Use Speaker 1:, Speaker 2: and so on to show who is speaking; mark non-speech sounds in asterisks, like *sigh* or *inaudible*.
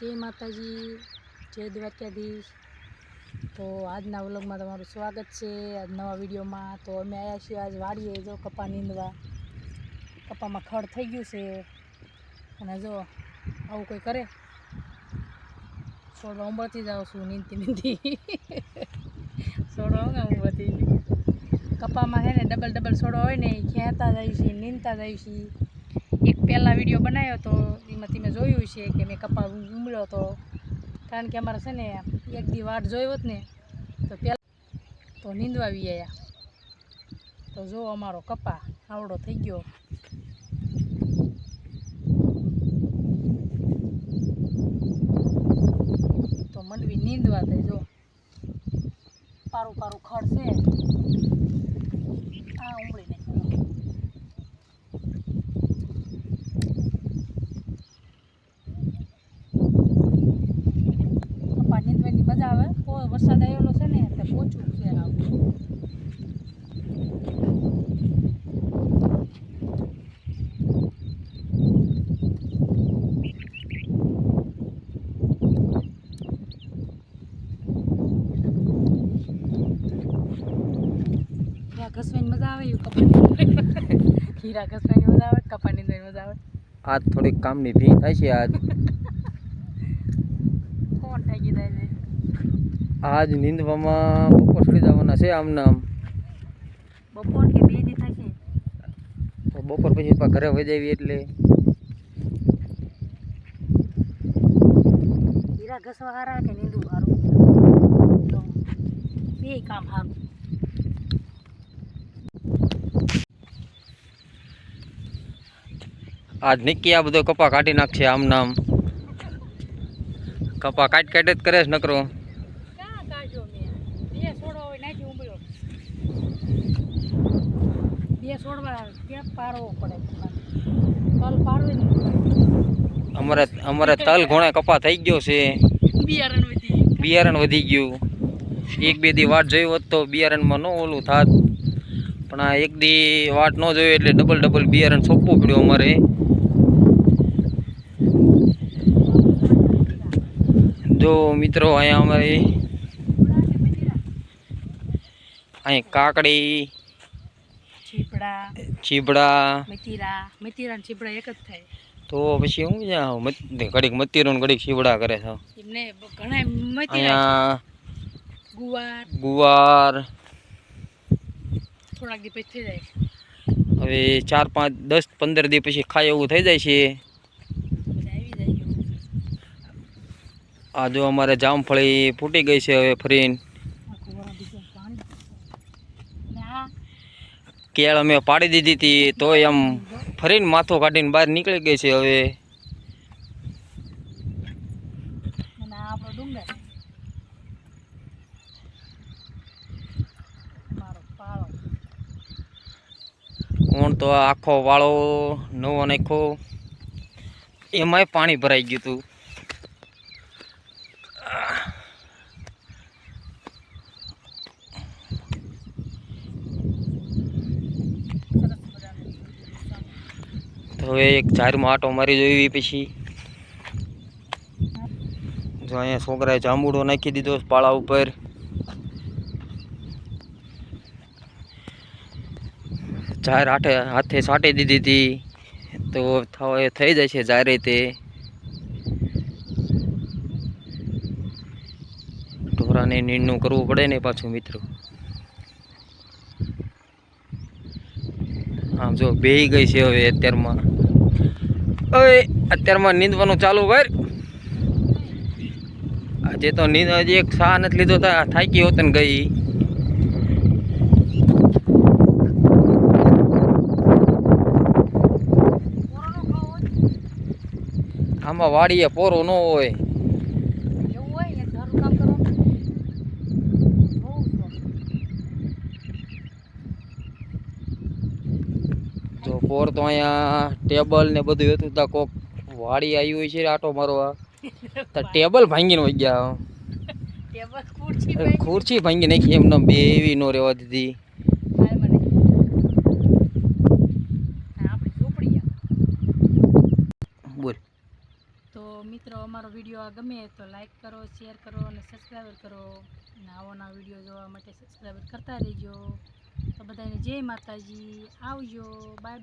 Speaker 1: જય માતાજી, જય દ્વારકાધીશ. તો આજના વ્લોગમાં તમારું સ્વાગત છે. આજ નવા વિડીયોમાં તો અમે આવ્યા છીએ આજ વાડીએ, જો કપા નીંદવા. કપામાં ખડ થઈ ગયું છે. અને જો આવું કોઈ કરે છોડવા ઉંબરથી જાઉં છું, નીંદતી નીંદતી. *laughs* છોડવા હું ઉંબરથી? કપામાં છે ને, ડબલ ડબલ છોડવા હોય ને, એ ખેંચતા જાય છે નીંદતા જાય છે એક પહેલાં વીડિયો બનાવ્યો તો એમાં તમે જોયું છે કે મેં કપા ઉમળ્યો હતો કારણ કે અમારે છે ને એક દી વાટ જોયો હોત ને, તો પહેલાં તો નીંદવા આવી આવ્યા તો જો અમારો કપા આવડો થઈ ગયો. તો મંડવી નીંદવા થઈ જો. પારું પારું ખડ છે. આ ઉમળી નાખ્યું કપા નીંદવાની મજા આવે પો વરસાદ આવેલો છે ને એટલે પોચું છે આવું ખીરા ઘસવાની મજા આવે એવું કપા નીંદવાની ખીરા ઘસવાની મજા આવે કપા નીંદવાની મજા આવે
Speaker 2: આજ થોડીક કામની ભી થાય છે આજ
Speaker 1: કોણ થઈ ગઈ થાય છે
Speaker 2: આજ નીંદવામાં બપોર સુધી જવાના છે આમ નામ
Speaker 1: બપોર કે બે દી થશે?
Speaker 2: તો બપોર પછી ઘરે વહી જાવી એટલે.
Speaker 1: હીરા ઘસવા હારા કે નીંદુ હારું? બે કામ હારું.
Speaker 2: આજ નિક્કી આ બધો કપા કાઢી નાખશે આમ નામ કપા કાટ કાટ જ કરે છે નકરો
Speaker 1: ક્યાં કાઢ્યો મેં બે છોડવા હોય નાખી ઉંબળ્યો બે છોડવા ક્યાં પારવો પડે તલ પારવે ને
Speaker 2: અમારે અમારે તલ ઘોણા કપા થઈ ગયો છે.
Speaker 1: બિયારણ વધી
Speaker 2: બિયારણ વધી ગયું. એક બે દી વાટ જોઈ હોત તો બિયારણમાં ન ઓલું થાત. પણ આ એક દી વાટ ન જોયું એટલે ડબલ ડબલ બિયારણ સોંપવું પડ્યું અમારે. જો મિત્રો અહીંયા અમારે અહીં કાકડી ચીબડા
Speaker 1: મતીરા મતીરા ને ચીબડા એક જ થાય.
Speaker 2: તો પછી હું જ્યાં ઘડીક મતીરો ને ઘડીક ચીબડા કરે છે.
Speaker 1: એમને ઘણા મતીરા ગુવાર.
Speaker 2: ગુવાર.
Speaker 1: થોડાક દી પછી થઈ જાય.
Speaker 2: હવે ચાર પાંચ દસ પંદર દી પછી ખાય એવું થઈ જાય છે.
Speaker 1: બધા જાય છે.
Speaker 2: આ જો અમારે જામફળી ફૂટી ગઈ છે હવે ફરીને
Speaker 1: આખું વરસ બીજું પાણી ને આ
Speaker 2: કેળ અમે પાડી દીધી હતી તોય આમ ફરીને માથો કાઢીને બહાર નીકળી ગઈ છે હવે. ઓણ તો આખો વાળો નવો નાખ્યો. એમાંય પાણી ભરાઈ ગયું હતું. હવે એક ઝાડમાં આટો મારી જોઈ પછી. જો અહીંયા છોકરાએ જાંબુડો નાખી દીધો પાળા ઉપર. ઝાર હાથે હાથે છાંટી દીધી હતી. તો થઈ જાય છે ઝારે તે. ઢોરાને નીણનું કરવું પડે ને પાછું મિત્રો. આમ જો બેહી ગઈ છે હવે અત્યારમાં. હવે અત્યારમાં નીંદવાનું ચાલુ કર. આજે તો નીંદ હજી એક સાહ નથી લીધો થાકી હોત ને ગઈ. આમાં વાડીએ પોરો ન હોય
Speaker 1: એવું હોય ને સારું કામ કરવાનું બહુ શોખ.
Speaker 2: પોર તો અહીંયા ટેબલ ને બધું હતું તા કોક વાડી આવી હોય છે આટો મારવા. *laughs* તો ટેબલ ભાંગીને વહી ગયા.
Speaker 1: ટેબલ ખુરશી
Speaker 2: ભાંગી. નાખી એમને બે એવી નો રહેવા દીધી. બોલ.
Speaker 1: તો મિત્રો અમારો વીડિયો આ ગમે તો લાઈક કરો શેર કરો અને સબસ્ક્રાઈબર કરો. આવો નવા વીડિયો જોવા માટે સબસ્ક્રાઈબર કરતા રહેજો. તો બધાને જય માતાજી. આવજો. Bye bye